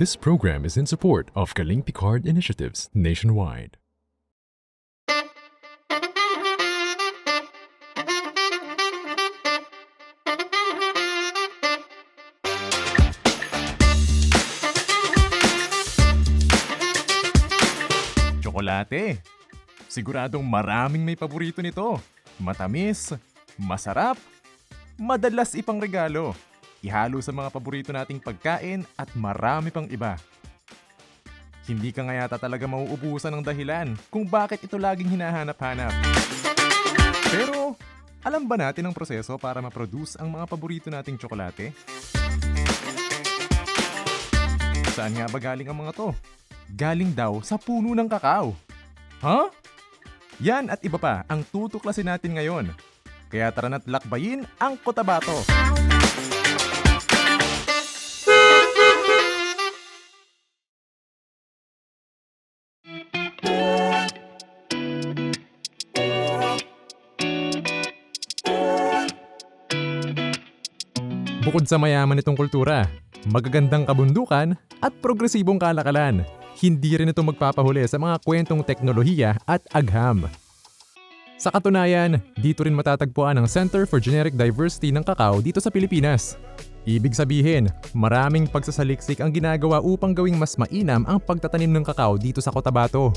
This program is in support of Kaling Picard initiatives nationwide. Tsokolate. Siguradong maraming may paborito nito. Matamis, masarap, madalas ipang regalo. Ihalo sa mga paborito nating pagkain at marami pang iba. Hindi ka nga yata talaga mauubusan ng dahilan kung bakit ito laging hinahanap-hanap. Pero, alam ba natin ang proseso para ma-produce ang mga paborito nating tsokolate? Saan nga ba galing ang mga to? Galing daw sa puno ng kakao. Ha? Yan at iba pa ang tutuklasin natin ngayon. Kaya tara na't lakbayin ang Cotabato. Bukod sa mayaman nitong kultura, magagandang kabundukan at progresibong kalakalan, hindi rin ito magpapahuli sa mga kwentong teknolohiya at agham. Sa katunayan, dito rin matatagpuan ang Center for Generic Diversity ng kakao dito sa Pilipinas. Ibig sabihin, maraming pagsasaliksik ang ginagawa upang gawing mas mainam ang pagtatanim ng kakao dito sa Cotabato.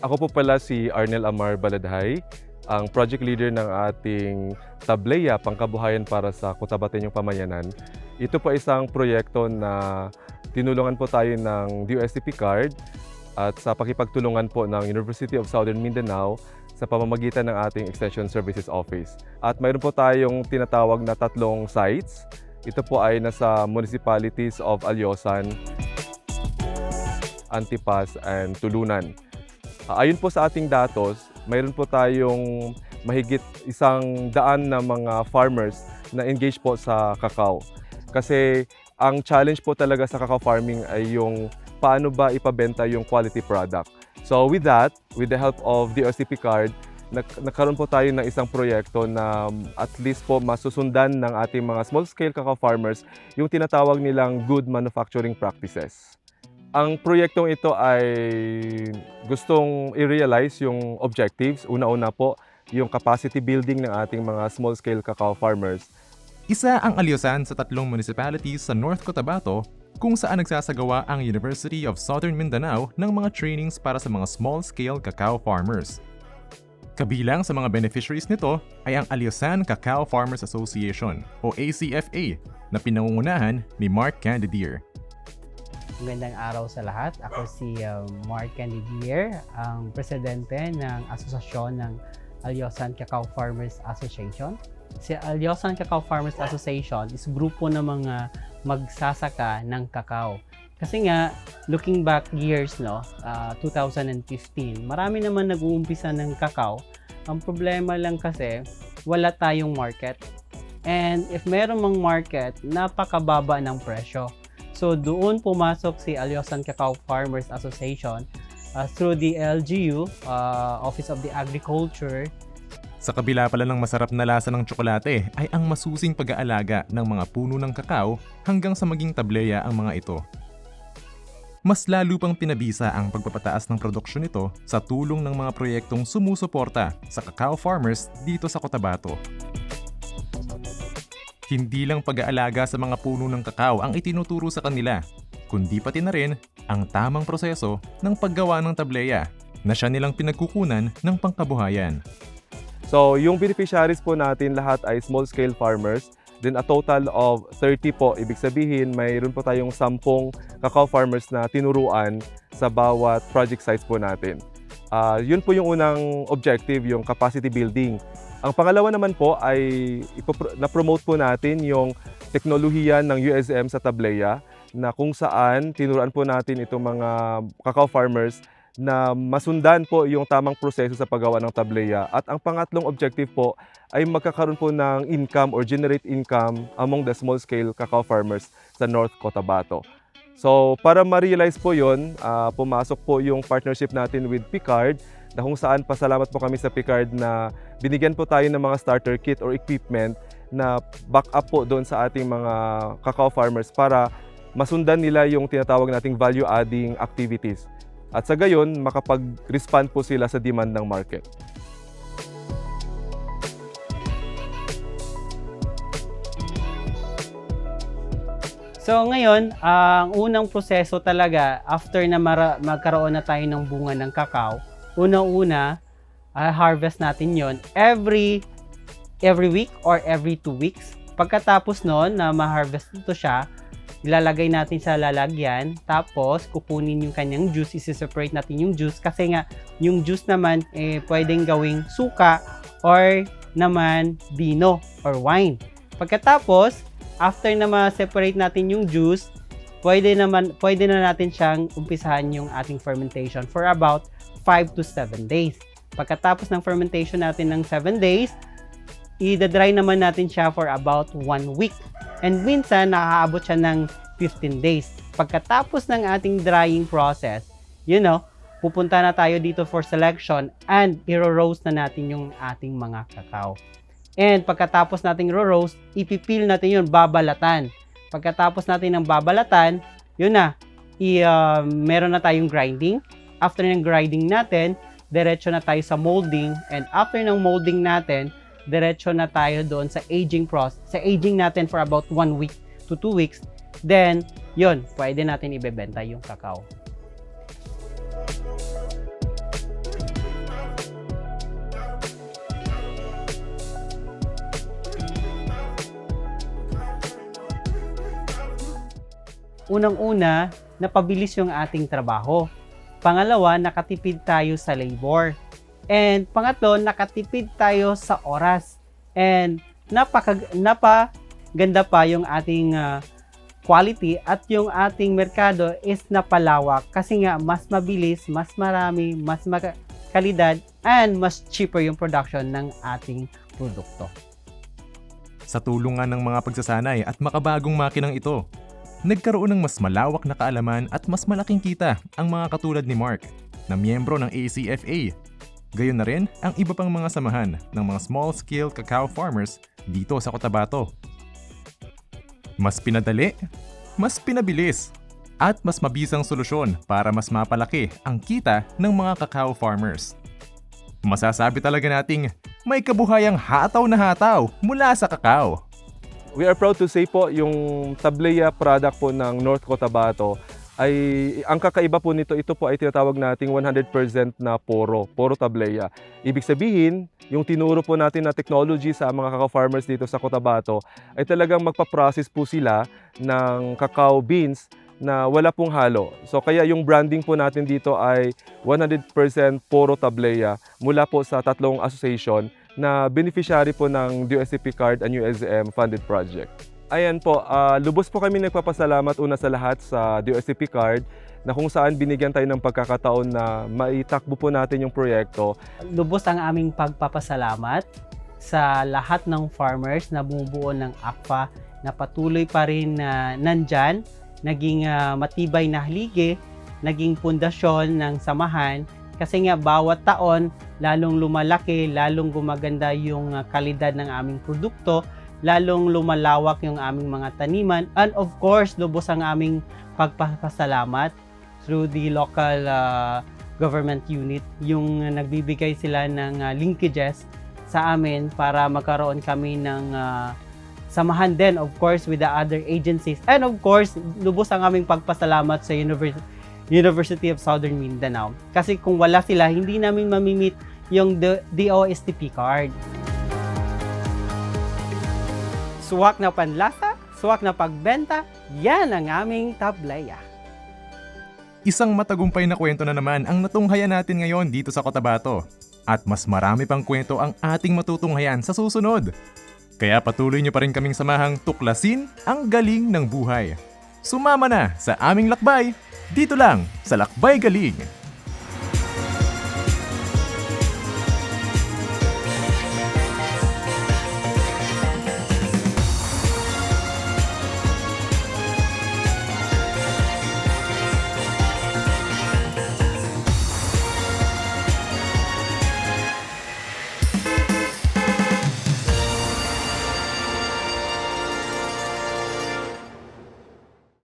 Ako po pala si Arnel Amar Baladhay, ang project leader ng ating Tableya Pangkabuhayan para sa Cotabateñong Pamayanan. Ito po isang proyekto na tinulungan po tayo ng DOST Picard at sa pakipagtulungan po ng University of Southern Mindanao sa pamamagitan ng ating Extension Services Office. At mayroon po tayong tinatawag na tatlong sites. Ito po ay nasa municipalities of Alyosan, Antipas, and Tulunan. Ayon po sa ating datos, mayroon po tayong mahigit isang daan na mga farmers na engage po sa kakao. Kasi ang challenge po talaga sa kakao farming ay yung paano ba ipabenta yung quality product. So with that, with the help of the OCP card, nag- nagkaroon po tayo ng isang proyekto na at least po masusundan ng ating mga small-scale cacao farmers yung tinatawag nilang good manufacturing practices. Ang proyektong ito ay gustong i-realize yung objectives. Una-una po, yung capacity building ng ating mga small-scale cacao farmers. Isa ang alyosan sa tatlong municipalities sa North Cotabato kung saan nagsasagawa ang University of Southern Mindanao ng mga trainings para sa mga small-scale cacao farmers. Kabilang sa mga beneficiaries nito ay ang Alyosan Cacao Farmers Association o ACFA na pinangungunahan ni Mark Candidier. Magandang araw sa lahat. Ako si uh, Mark Candidier, ang presidente ng Asosasyon ng Alyosan Cacao Farmers Association. Si Alyosan Cacao Farmers Association is grupo ng mga magsasaka ng kakao. Kasi nga, looking back years, no, uh, 2015, marami naman nag-uumpisa ng kakao. Ang problema lang kasi, wala tayong market. And if meron mang market, napakababa ng presyo. So doon pumasok si Alyosan Cacao Farmers Association uh, through the LGU, uh, Office of the Agriculture. Sa kabila pala ng masarap na lasa ng tsokolate ay ang masusing pag-aalaga ng mga puno ng kakao hanggang sa maging tableya ang mga ito. Mas lalo pang pinabisa ang pagpapataas ng produksyon nito sa tulong ng mga proyektong sumusuporta sa cacao farmers dito sa Cotabato. Hindi lang pag-aalaga sa mga puno ng kakao ang itinuturo sa kanila, kundi pati na rin ang tamang proseso ng paggawa ng tableya na siya nilang pinagkukunan ng pangkabuhayan. So yung beneficiaries po natin lahat ay small-scale farmers. Then a total of 30 po, ibig sabihin mayroon po tayong 10 cacao farmers na tinuruan sa bawat project sites po natin. Ah, yun po yung unang objective, yung capacity building. Ang pangalawa naman po ay na-promote po natin yung teknolohiya ng USM sa Tableya na kung saan tinuruan po natin itong mga cacao farmers na masundan po yung tamang proseso sa paggawa ng tableya. At ang pangatlong objective po ay magkakaroon po ng income or generate income among the small-scale cacao farmers sa North Cotabato. So, para ma-realize po yun, ah, pumasok po yung partnership natin with Picard na kung saan pasalamat po kami sa Picard na binigyan po tayo ng mga starter kit or equipment na back up po doon sa ating mga cacao farmers para masundan nila yung tinatawag nating value-adding activities. At sa gayon, makapag-respond po sila sa demand ng market. So ngayon, ang unang proseso talaga after na magkaroon na tayo ng bunga ng kakao, unang-una, ah, harvest natin yon every every week or every two weeks. Pagkatapos noon na ma-harvest ito siya, ilalagay natin sa lalagyan, tapos kukunin yung kanyang juice, isi-separate natin yung juice kasi nga yung juice naman eh, pwedeng gawing suka or naman vino or wine. Pagkatapos, after na ma-separate natin yung juice, pwede naman pwede na natin siyang umpisahan yung ating fermentation for about 5 to 7 days. Pagkatapos ng fermentation natin ng 7 days, i-dry naman natin siya for about 1 week. And minsan, nakakaabot siya ng 15 days. Pagkatapos ng ating drying process, you know, pupunta na tayo dito for selection and i-roast na natin yung ating mga kakao. And pagkatapos nating ro-roast, ipipil natin yun, babalatan. Pagkatapos natin ng babalatan, yun na, i, uh, meron na tayong grinding. After ng grinding natin, diretso na tayo sa molding. And after ng molding natin, diretso na tayo doon sa aging process. Sa aging natin for about 1 week to 2 weeks. Then, yun, pwede natin ibebenta yung kakao. Unang-una, napabilis yung ating trabaho. Pangalawa, nakatipid tayo sa labor. And pangatlo, nakatipid tayo sa oras. And napaka, napaganda pa yung ating ah, quality at yung ating merkado is napalawak kasi nga mas mabilis, mas marami, mas kalidad, and mas cheaper yung production ng ating produkto. Sa tulungan ng mga pagsasanay at makabagong makinang ito, nagkaroon ng mas malawak na kaalaman at mas malaking kita ang mga katulad ni Mark na miyembro ng ACFA. Gayon na rin ang iba pang mga samahan ng mga small-scale cacao farmers dito sa Cotabato. Mas pinadali, mas pinabilis, at mas mabisang solusyon para mas mapalaki ang kita ng mga cacao farmers. Masasabi talaga nating may kabuhayang hataw na hataw mula sa kakao. We are proud to say po yung Tableya product po ng North Cotabato ay ang kakaiba po nito ito po ay tinatawag nating 100% na poro, poro Tableya. Ibig sabihin, yung tinuro po natin na technology sa mga cacao farmers dito sa Cotabato ay talagang magpa-process po sila ng cacao beans na wala pong halo. So kaya yung branding po natin dito ay 100% poro Tableya mula po sa tatlong association na beneficiary po ng DOSCP card and USM funded project. Ayan po, ah, lubos po kami nagpapasalamat una sa lahat sa DOSCP card na kung saan binigyan tayo ng pagkakataon na maitakbo po natin yung proyekto. lubos ang aming pagpapasalamat sa lahat ng farmers na bumubuo ng ACFA na patuloy pa rin na nandyan, naging ah, matibay na haligi, naging pundasyon ng samahan kasi nga bawat taon lalong lumalaki, lalong gumaganda yung ah, kalidad ng aming produkto, lalong lumalawak yung aming mga taniman and of course lubos ang aming pagpapasalamat through the local ah, government unit. Yung nagbibigay sila ng ah, linkages sa amin para magkaroon kami ng ah, samahan din of course with the other agencies. And of course lubos ang aming pagpasalamat sa Univers- University of Southern Mindanao. Kasi kung wala sila hindi namin mamimit yung DOSTP card Suwak na panlasa, suwak na pagbenta, yan ang aming tableya. Isang matagumpay na kwento na naman ang natunghayan natin ngayon dito sa Cotabato. At mas marami pang kwento ang ating matutunghayan sa susunod. Kaya patuloy nyo pa rin kaming samahang tuklasin ang galing ng buhay. Sumama na sa aming lakbay, dito lang sa Lakbay Galing.